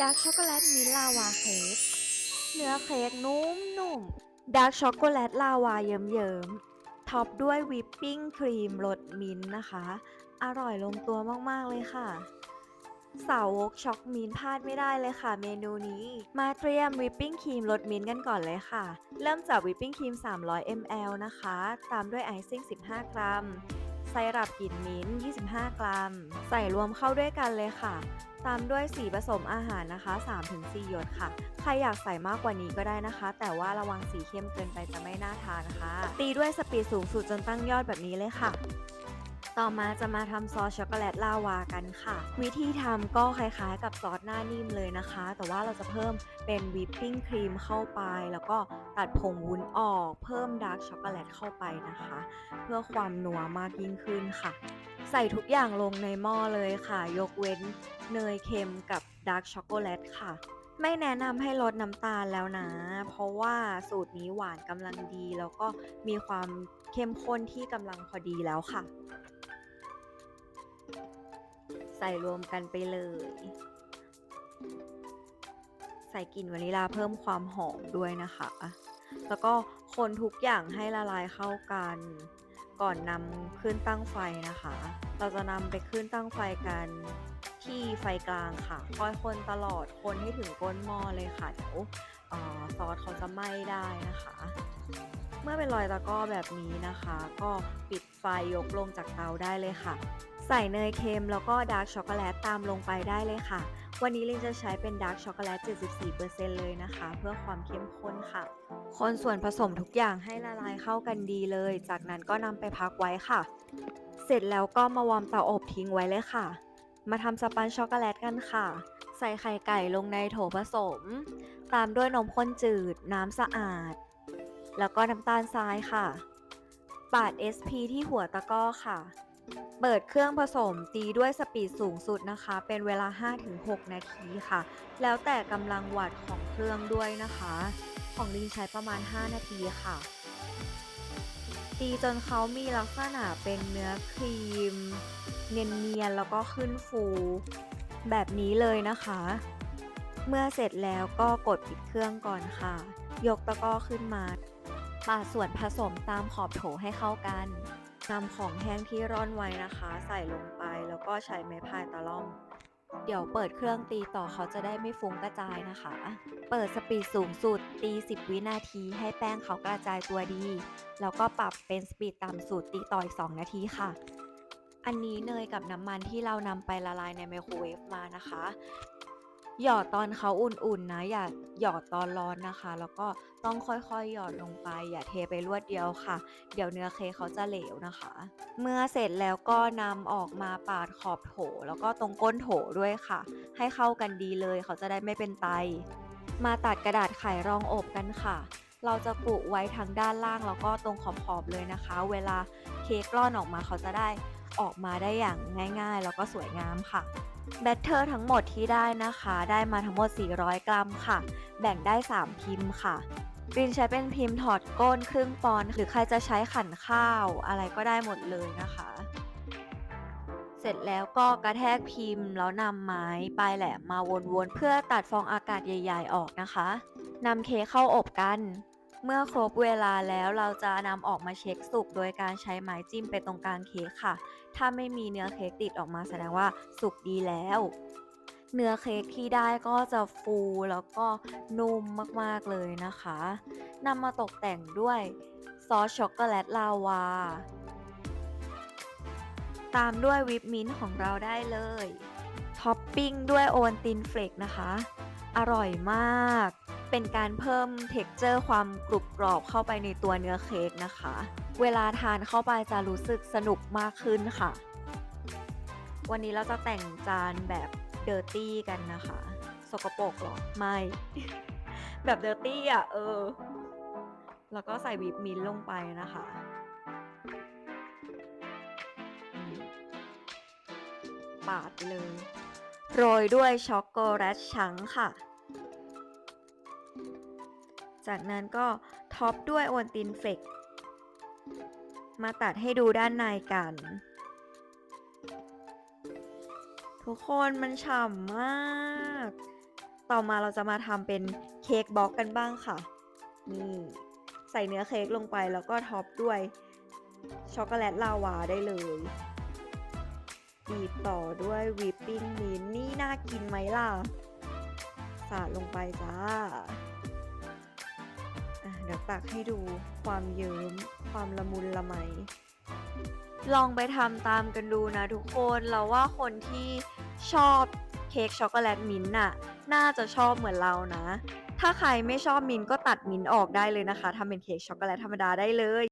ดาร์กช็อกโกแลตมิลลาวาเค้กเนื้อเค้กนุ่มนุ่มดาร์กช็อกโกแลตลาวาเยิ้มเยิ้มๆท็อปด้วยวิปปิ้งครีมรสมิ้นท์นะคะ อร่อยลงตัวมากๆเลยค่ะ สาวกช็อกมิ้นพลาดไม่ได้เลยค่ะ เมนูนี้ มาเตรียมวิปปิ้งครีมรสมิ้นท์กันก่อนเลยค่ะ เริ่มจากวิปปิ้งครีม 300 ml นะคะ ตามด้วยไอซิ่ง 15 กรัม ไซรัปกลิ่นมิ้นท์25 กรัม ใส่รวมเข้าด้วยกันเลยค่ะ ตามด้วยสีผสมอาหารนะคะ 3-4 หยดค่ะ ใครอยากใส่มากกว่านี้ก็ได้นะคะ แต่ว่าระวังสีเข้มเกินไปจะไม่น่าทานค่ะตีด้วยสปีดสูงสุดจนตั้งยอดแบบนี้เลยค่ะ ต่อมาจะมาทำซอสช็อกโกแลตลาวากันค่ะ วิธีทำก็คล้ายๆ กับซอสหน้านิ่มเลยนะคะ แต่ว่าเราจะเพิ่มเป็นวิปปิ้งครีมเข้าไป แล้วก็ตัดผงวุ้นออก เพิ่มดาร์กช็อกโกแลตเข้าไปนะคะ เพื่อความนัวมากยิ่งขึ้นค่ะ ใส่ทุกอย่างลงในหม้อเลยค่ะ ยกเว้นเนยเค็มกับดาร์กช็อกโกแลตค่ะไม่แนะนำให้ลดน้ำตาลแล้วนะ เพราะว่าสูตรนี้หวานกำลังดี แล้วก็มีความเข้มข้นที่กำลังพอดีแล้วค่ะ ใส่รวมกันไปเลย ใส่กลิ่นวานิลาเพิ่มความหอมด้วยนะคะ แล้วก็คนทุกอย่างให้ละลายเข้ากัน ก่อนนำขึ้นตั้งไฟนะคะ เราจะนำไปขึ้นตั้งไฟกันที่ไฟกลางค่ะ คอยคนตลอดคนให้ถึงก้นหม้อเลยค่ะเดี๋ยวอซอสเขาจะไหม้ได้นะคะ เมื่อเป็นรอยตะก้อแบบนี้นะคะ ก็ปิดไฟยกลงจากเตาได้เลยค่ะ ใส่เนยเค็มแล้วก็ดาร์กช็อกโกแลตตามลงไปได้เลยค่ะ วันนี้ลินจะใช้เป็นดาร์กช็อกโกแลต 74%เลยนะคะ เพื่อความเข้มข้นค่ะ คนส่วนผสมทุกอย่างให้ละลายเข้ากันดีเลย จากนั้นก็นำไปพักไว้ค่ะ เสร็จแล้วก็มาวอร์มเตาอบทิ้งไว้เลยค่ะ มาทำสปันช็อกโกแลตกันค่ะ ใส่ไข่ไก่ลงในโถผสม ตามด้วยนมข้นจืด น้ำสะอาด แล้วก็น้ำตาลทรายค่ะ ปาด SP ที่หัวตะกร้อค่ะ เปิดเครื่องผสมตีด้วยสปีดสูงสุดนะคะ เป็นเวลา 5-6 นาทีค่ะ แล้วแต่กำลังวัตต์ของเครื่องด้วยนะคะ ของลินใช้ประมาณ 5 นาทีค่ะ ตีจนเขามีลักษณะเป็นเนื้อครีม เนียนๆแล้วก็ขึ้นฟู แบบนี้เลยนะคะ เมื่อเสร็จแล้วก็กดปิดเครื่องก่อนค่ะ ยกตะกร้อขึ้นมาปาส่วนผสมตามขอบโถให้เข้ากัน นำของแห้งที่ร่อนไว้นะคะ ใส่ลงไปแล้วก็ใช้ไม้พายตะล่อม เดี๋ยวเปิดเครื่องตีต่อเขาจะได้ไม่ฟุ้งกระจายนะคะ เปิดสปีดสูงสุดตี 10 วินาทีให้แป้งเขากระจายตัวดี แล้วก็ปรับเป็นสปีดต่ำสุดตีต่ออีก 2 นาทีค่ะ อันนี้เนยกับน้ำมันที่เรานำไปละลายในไมโครเวฟมานะคะ หยอดตอนเขาอุ่นๆนะ อย่าหยอดตอนร้อนนะคะ แล้วก็ต้องค่อยๆ หยอดลงไป อย่าเทไปรวดเดียวค่ะ เดี๋ยวเนื้อเค้กเขาจะเหลวนะคะ เมื่อเสร็จแล้วก็นำออกมาปาดขอบโถ แล้วก็ตรงก้นโถด้วยค่ะ ให้เข้ากันดีเลยเขาจะได้ไม่เป็นไต มาตัดกระดาษไขรองอบกันค่ะ เราจะปุไว้ทั้งด้านล่างแล้วก็ตรงขอบๆเลยนะคะ เวลาเค้กร่อนออกมาเขาจะได้ออกมาได้อย่างง่าย ๆ แล้วก็สวยงามค่ะ แบตเตอร์ทั้งหมดที่ได้นะคะ ได้มาทั้งหมด 400 กรัมค่ะ แบ่งได้ 3 พิมพ์ค่ะรินใช้เป็นพิมพ์ถอดก้นครึ่งปอนด์หรือใครจะใช้ขันข้าวอะไรก็ได้หมดเลยนะคะ เสร็จแล้วก็กระแทกพิมพ์แล้วนำไม้ปลายแหลมมาวนๆ เพื่อตัดฟองอากาศใหญ่ ๆ ออกนะคะนำเค้กเข้าอบกัน เมื่อครบเวลาแล้วเราจะนำออกมาเช็คสุกโดยการใช้ไม้จิ้มไปตรงกลางเค้กค่ะ ถ้าไม่มีเนื้อเค้กติดออกมาแสดงว่าสุกดีแล้ว เนื้อเค้กที่ได้ก็จะฟูแล้วก็นุ่มมากๆเลยนะคะนำมาตกแต่งด้วยซอสช็อกโกแลตลาวา ตามด้วยวิปมิ้นท์ของเราได้เลย ท็อปปิ้งด้วยโอวัลตินเฟลกนะคะ อร่อยมาก เป็นการเพิ่มเท็กเจอร์ความกรุบกรอบเข้าไปในตัวเนื้อเค้กนะคะ เวลาทานเข้าไปจะรู้สึกสนุกมากขึ้นค่ะ วันนี้เราจะแต่งจานแบบเดอร์ตี้กันนะคะ สกปรกหรอ ไม่ แบบเดอร์ตี้อะ เออ แล้วก็ใส่วิปมินท์ลงไปนะคะปาดเลย โรยด้วยช็อกโกแลตชังค่ะ จากนั้นก็ท็อปด้วยโอวัลตินเฟกมาตัดให้ดูด้านในกัน ทุกคนมันฉ่ำมาก ต่อมาเราจะมาทำเป็นเค้กบล็อกกันบ้างค่ะนี่ใส่เนื้อเค้กลงไปแล้วก็ท็อปด้วยช็อกโกแลตลาวาได้เลยบีบต่อด้วยวิปปิ้งมินนี่น่ากินไหมล่ะ สาดลงไปจ้า เดี๋ยวตักให้ดูความเยิ้ม ความละมุนละไม ลองไปทำตามกันดูนะทุกคนเราว่าคนที่ชอบเค้กช็อกโกแลตมิ้นท์น่ะ น่าจะชอบเหมือนเรานะ ถ้าใครไม่ชอบมิ้นท์ก็ตัดมิ้นท์ออกได้เลยนะคะทำเป็นเค้กช็อกโกแลตธรรมดาได้เลย